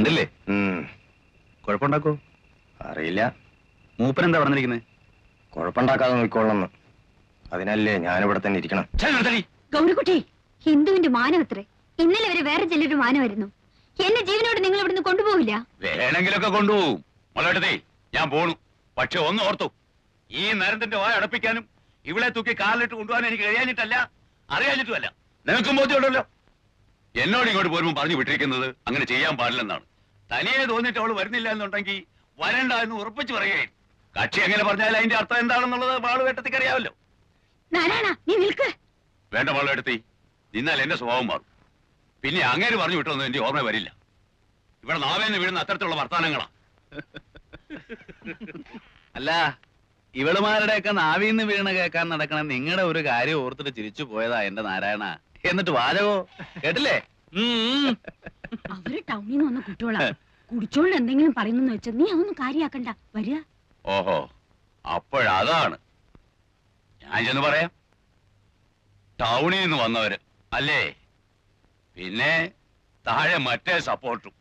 കണ്ടില്ലേ? ഉം, കുഴപ്പമുണ്ടാക്കോ? അറിയില്ല. മൂപ്പൻ എന്താ പറഞ്ഞിരിക്കുന്നത് കുഴപ്പമുണ്ടാക്കാതെ നോക്കിക്കൊള്ളന്ന് അതിനല്ലേ ഞാനിവിടെ തന്നെ ഇരിക്കണം. ഗൗരിക്കുട്ടി ഹിന്ദുവിന്റെ മാനം അത്രേ ഇന്നലെ വരെ വേറെ ചിലരുടെ മാനമായിരുന്നു. എന്നെ ജീവനോട് നിങ്ങൾ ഇവിടുന്ന് കൊണ്ടുപോകില്ല വേണമെങ്കിലൊക്കെ കൊണ്ടുപോകും മുളകെടുത്തേ ഞാൻ പോണു. പക്ഷെ ഒന്ന് ഓർത്തു. ഈ നരന്തിന്റെ വായ അടപ്പിക്കാനും ഇവളെ തൂക്കി കാലിലിട്ട് കൊണ്ടുപോകാൻ എനിക്ക് കഴിയാഞ്ഞിട്ടല്ല അറിയാഞ്ഞിട്ടുമല്ല. നിനക്കും ബോധ്യമുണ്ടല്ലോ. എന്നോട് ഇങ്ങോട്ട് പോരുമ്പോൾ പറഞ്ഞു വിട്ടിരിക്കുന്നത് അങ്ങനെ ചെയ്യാൻ പാടില്ലെന്നാണ്. തനിയെ തോന്നിയിട്ട് അവൾ വരുന്നില്ല എന്നുണ്ടെങ്കിൽ വരണ്ട എന്ന് ഉറപ്പിച്ചു പറയുകയും കക്ഷി എങ്ങനെ പറഞ്ഞാൽ അതിന്റെ അർത്ഥം എന്താണെന്നുള്ളത് വാളുവേട്ടത്തിക്ക് അറിയാമല്ലോ. നാരായണ നീ നിൽക്ക് വേണ്ട വാളുവേട്ടത്തി നിന്നാൽ എന്റെ സ്വഭാവം മാറും. പിന്നെ അങ്ങനെ പറഞ്ഞു വിട്ടൊന്നും എന്റെ ഓർമ്മ വരില്ല. ഇവിടെ നാവേന്ന് വീഴുന്ന അത്തരത്തിലുള്ള വർത്താനങ്ങളാ അല്ല ഇവളുമാരുടെയൊക്കെ നാവിന്ന് വീണ് കേൾക്കാൻ നടക്കണ നിങ്ങളുടെ ഒരു കാര്യം ഓർത്തിട്ട് ചിരിച്ചു പോയതാ എന്റെ നാരായണ. എന്നിട്ട് വാചകോ? കേട്ടില്ലേ. അവർ ടൗണിൽ നിന്ന് വന്ന കുട്ടികളാ. കുടിച്ചോണ്ട് എന്തെങ്കിലും പറയുന്നു വെച്ചാൽ നീ അതൊന്നും കാര്യാക്കണ്ട. വരിക. ഓഹോ അപ്പോഴതാണ്. ഞാൻ ചെന്ന് പറയാം. ടൗണിൽ നിന്ന് വന്നവര് അല്ലേ? പിന്നെ താഴെ മറ്റേ സപ്പോർട്ടും.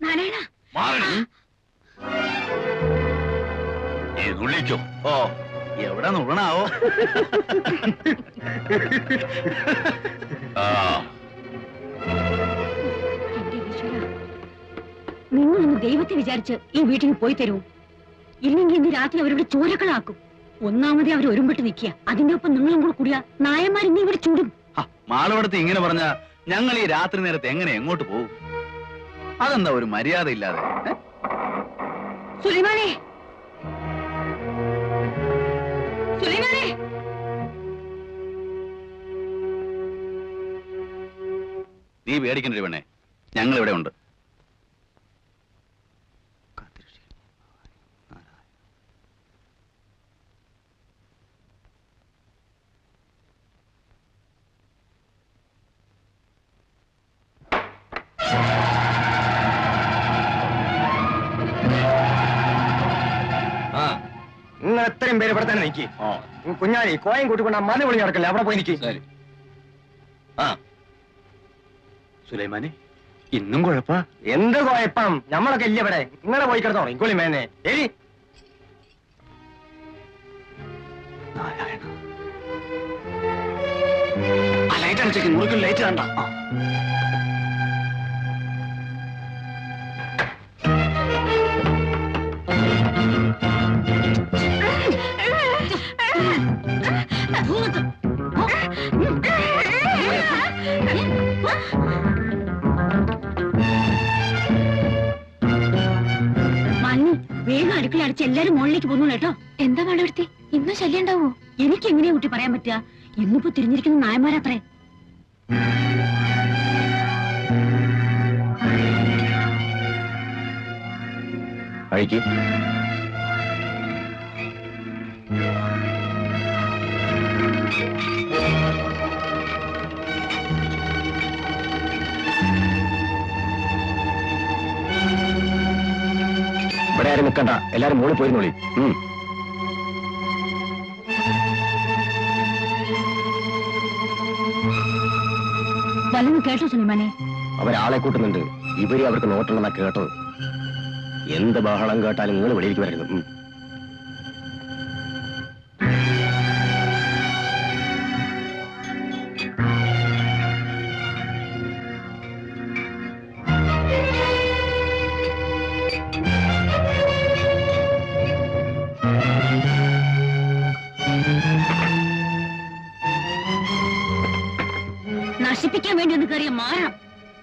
നാരായണ. മാറണം നീ നുള്ളിക്കോ ഓ. എവിടെ നുണാവോ ഈശ്വരാ, നിങ്ങളൊന്ന് ദൈവത്തെ വിചാരിച്ച് ഈ വീട്ടിൽ പോയി തരൂ. ഇല്ലെങ്കിൽ ഇന്ന് രാത്രി അവരുടെ ചോരക്കളാക്കും. ഒന്നാമതേ അവർ ഒരുമ്പിട്ട് നിൽക്കുക. അതിന്റെ ഒപ്പം നിങ്ങളും കൂടെ കൂടിയ നായന്മാർ ഇന്ന് ഇവിടെ ചൂടും. മാളവടത്ത് ഇങ്ങനെ പറഞ്ഞ ഞങ്ങൾ ഈ രാത്രി നേരത്തെ എങ്ങനെ എങ്ങോട്ട് പോകും? അതെന്താ ഒരു മര്യാദ ഇല്ലാതെ? സുലൈമാനെ സുലൈമാനെ നീ പേടിക്കണ്ട പെണ്ണെ ഞങ്ങൾ ഇവിടെ ഉണ്ട്. എത്രയും പേര് ഇവിടെ തന്നെ നിൽക്കി കുഞ്ഞാലി കോയം കൂട്ടിക്കൊണ്ട് ആ മല വിളി നടക്കല്ലേ? അവിടെ പോയി നിൽക്കി ശരി. ആ. സുലൈമാനെ ഇന്നും കുഴപ്പ? എന്ത് കുഴപ്പം? നമ്മളൊക്കെ ഇല്ല ഇവിടെ? നിങ്ങളെ പോയി കിടന്നോ? ഇക്കുളി മേനെ. നാരായണ ആ ലൈറ്റ് അടിച്ചേക്ക്. മുറിക്കും ലൈറ്റ് കണ്ട അടുക്കള അടിച്ച് എല്ലാരും മുകളിലേക്ക് പോന്നു കേട്ടോ. എന്താ മാളവിടുത്തി ഇന്നും ശല്യം ഉണ്ടാവോ? എനിക്ക് എങ്ങനെയാ കുട്ടി പറയാൻ പറ്റുക? ഇന്നിപ്പോ തിരിഞ്ഞിരിക്കുന്ന നായന്മാരത്രേ കഴിക്ക് എല്ലാരും മോളിൽ പോയിരുന്നോളി. വല്ലതും കേട്ടോ സുനിമാനെ അവരാളെ കൂട്ടുന്നുണ്ട്. ഇവർ അവർക്ക് നോട്ടുണ്ടെന്നാ കേട്ടത്. എന്ത് ബഹളം കേട്ടാലും നിങ്ങൾ വെളിയിലേക്ക് വരരുത്.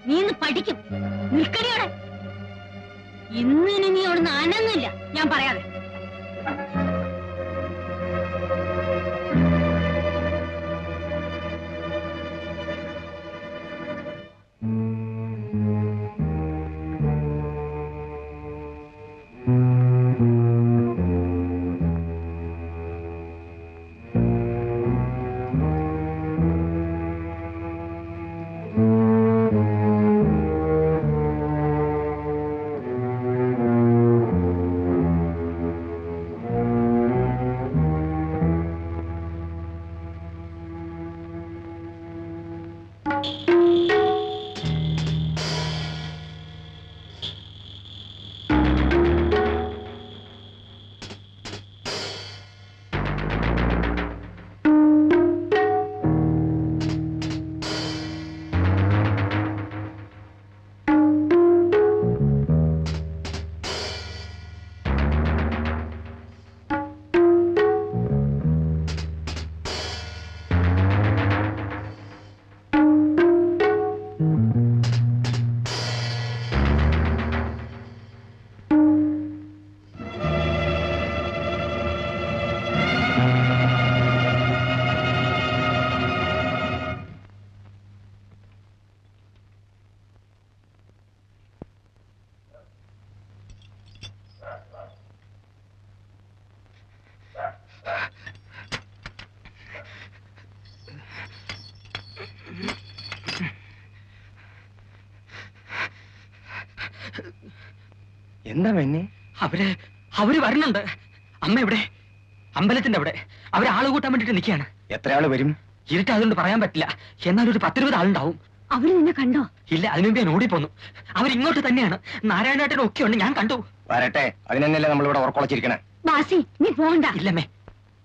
നീ ഇന്ന് പഠിക്കും നിൽക്കടിയോടെ ഇന്നിനി നീ ഒന്ന് അനങ്ങില്ല ഞാൻ പറയാതെ എന്താ മെന്നെ അവർ അവർ വരണുണ്ട് അമ്മ എവിടെ? അമ്പലത്തിന്റെ അവിടെ. അവരെ ആൾ കൂട്ടാൻ വേണ്ടിട്ട് നിൽക്കുകയാണ്. എത്ര ആൾ വരും? ഇരുട്ട് അതുകൊണ്ട് പറയാൻ പറ്റില്ല. എന്നാൽ ഒരു പത്തിരുപത് ആളുണ്ടാവും. അവർ നിന്നെ കണ്ടോ? ഇല്ല അതിനു മുമ്പ് ഞാൻ ഓടിപ്പോന്നു. അവരിങ്ങോട്ട് തന്നെയാണ്. നാരായണേട്ടനും ഒക്കെ ഉണ്ട്. ഞാൻ കണ്ടു. വരട്ടെ. അതിനെന്നല്ലേ നമ്മൾ ഇവിടെ ഉറക്കുളച്ചിരിക്കണേ? ബാസി നീ പോകണ്ട ഇല്ലമ്മേ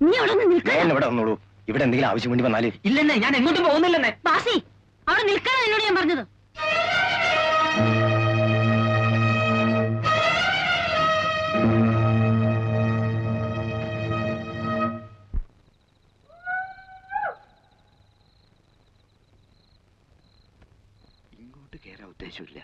നീ അവിടെ ഞാൻ ഇവിടെ വന്നോളൂ. ഇവിടെ എന്തെങ്കിലും ആവശ്യം വേണ്ടി വന്നാൽ. ഇല്ലെന്നേ ഞാൻ എങ്ങോട്ടും പോകുന്നില്ലെന്നേ ബാസി അവിടെ നിൽക്കാനാണ് എന്നോട് ഞാൻ പറഞ്ഞത്. ഉദ്ദേശമില്ല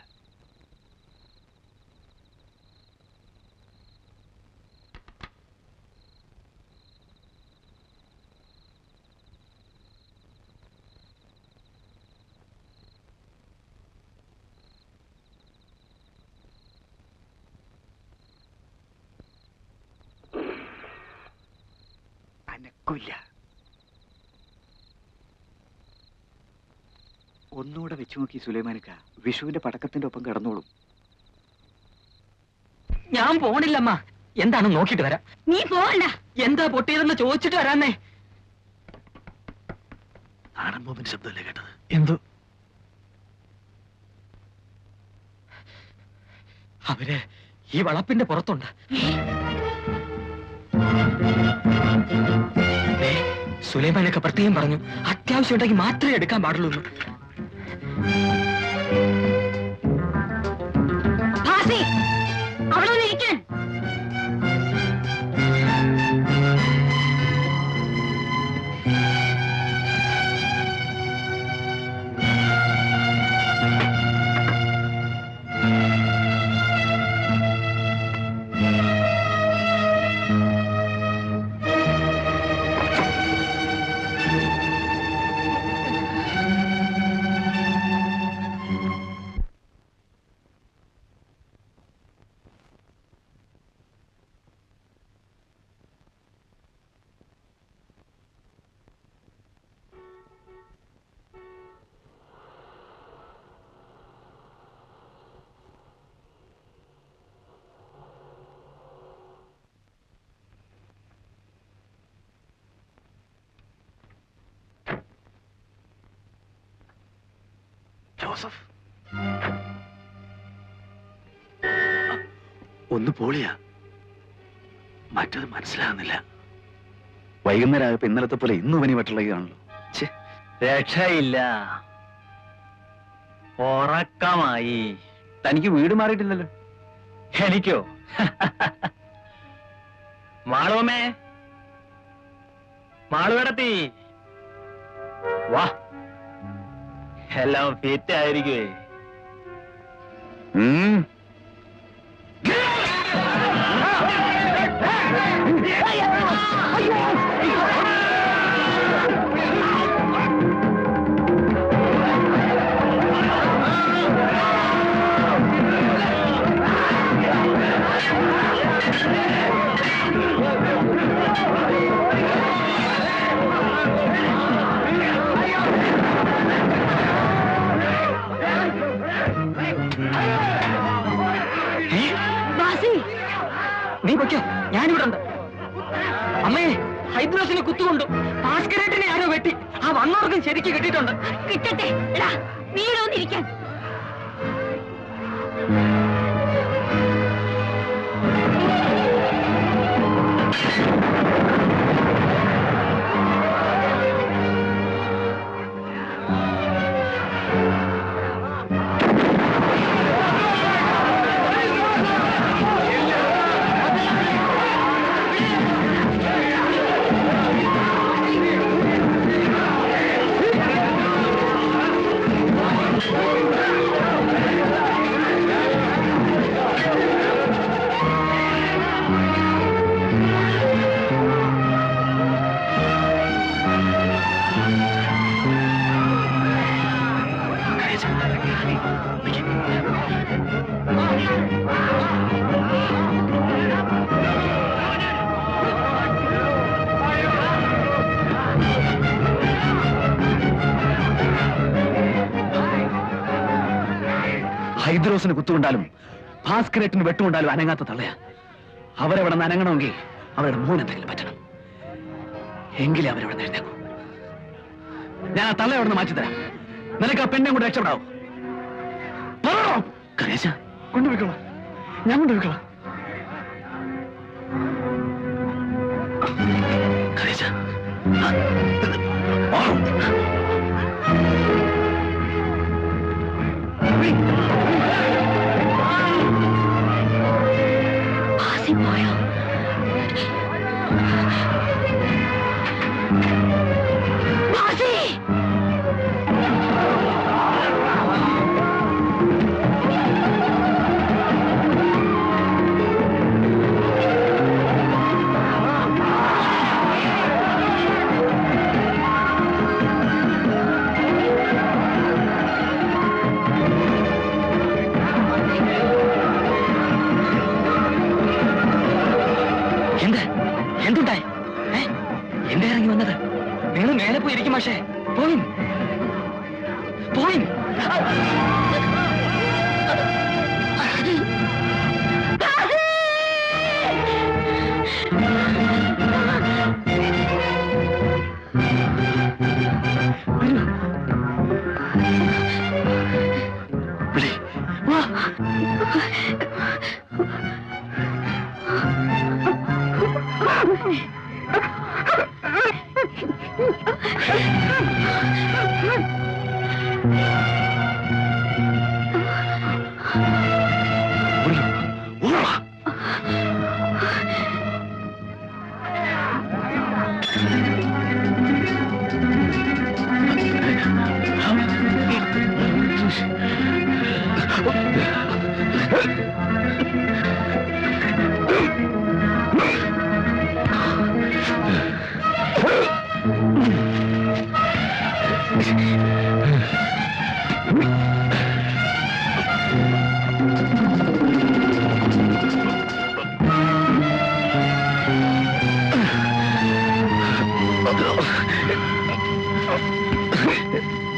അനക്കില്ല. ഒന്നുകൂടെ വെച്ചു നോക്കി സുലൈമാനക്ക. വിഷുവിന്റെ പടക്കത്തിന്റെ ഒപ്പം കിടന്നോളും. ഞാൻ പോണില്ലമ്മ. എന്താണ് നോക്കിട്ട് വരാം. നീ പോകണ്ട എന്താ പൊട്ടിയതെന്ന് ചോദിച്ചിട്ട് വരാന്നേ. ബോംബിന്റെ ശബ്ദമല്ലേ കേട്ടത്? എന്തോ? അവർ ഈ വളപ്പിന്റെ പുറത്തുണ്ട്. സുലൈമാനൊക്കെ പ്രത്യേകം പറഞ്ഞു അത്യാവശ്യം ഉണ്ടെങ്കിൽ മാത്രമേ എടുക്കാൻ പാടുള്ളൂ എന്ന്. ജോസഫ്. ഒന്ന് പോളിയാ. മറ്റത് മനസ്സിലാകുന്നില്ല. വൈകുന്നേരം ഇന്നലത്തെ പോലെ ഇന്നും പനി വെട്ടുള്ളതാണല്ലോ രക്ഷയില്ല. ഉറക്കമായി. തനിക്ക് വീട് മാറിയിട്ടില്ലല്ലോ. എനിക്കോ? മാളോമേ മാളുവിടത്തി. വാ. എല്ലാം ഫിറ്റ് ആയിരിക്കുവേ. നീ പൊയ്ക്കോ ഞാനിവിടെ ഉണ്ട്. അമ്മേ ഹൈദ്രോസിനെ കുത്തുകൊണ്ടു ഭാസ്കരേട്ടിനെ ആരോ വെട്ടി. ആ വന്നവർക്കും ശരിക്ക് കിട്ടിയിട്ടുണ്ട്. കിട്ടട്ടെ എടാ നീ ഇവിടെ ഒന്ന് ഇരിക്കാൻ ഹൈദ്രോസിന് കുത്തുകൊണ്ടാലും ഭാസ്കരേട്ടിന് വെട്ടുകൊണ്ടാലും അനങ്ങാത്ത തള്ളയാ. അവരവിടെ നിന്ന് അനങ്ങണമെങ്കിൽ അവരുടെ മോൻ എന്തെങ്കിലും പറ്റണം. എങ്കിലേ അവരവിടെ നിന്ന് ഞാൻ ആ തള്ള അവിടെ നിന്ന് മാറ്റിത്തരാം. നിനക്ക് ആ പെണ്ണെ കൊണ്ട് രക്ഷപ്പെടാവും. പറയണോ കരേശ കൊണ്ടുപോയിക്കോളാം. ഞാൻ കൊണ്ടുപോയിക്കോളാം. കരേശ വിളി. വാ.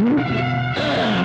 Ah!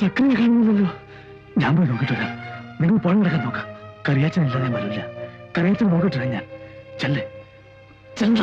സക്രിയ കാണുന്നില്ലല്ലോ ഞാൻ പോയി നോക്കിട്ട് നിങ്ങൾ പണം കിടക്കാൻ നോക്കാം. കറിയാച്ചനില്ലാതെ വരില്ല കറിയാച്ചൻ നോക്കിട്ടില്ല ഞാൻ. ചെല്ലേ. ചെല്ല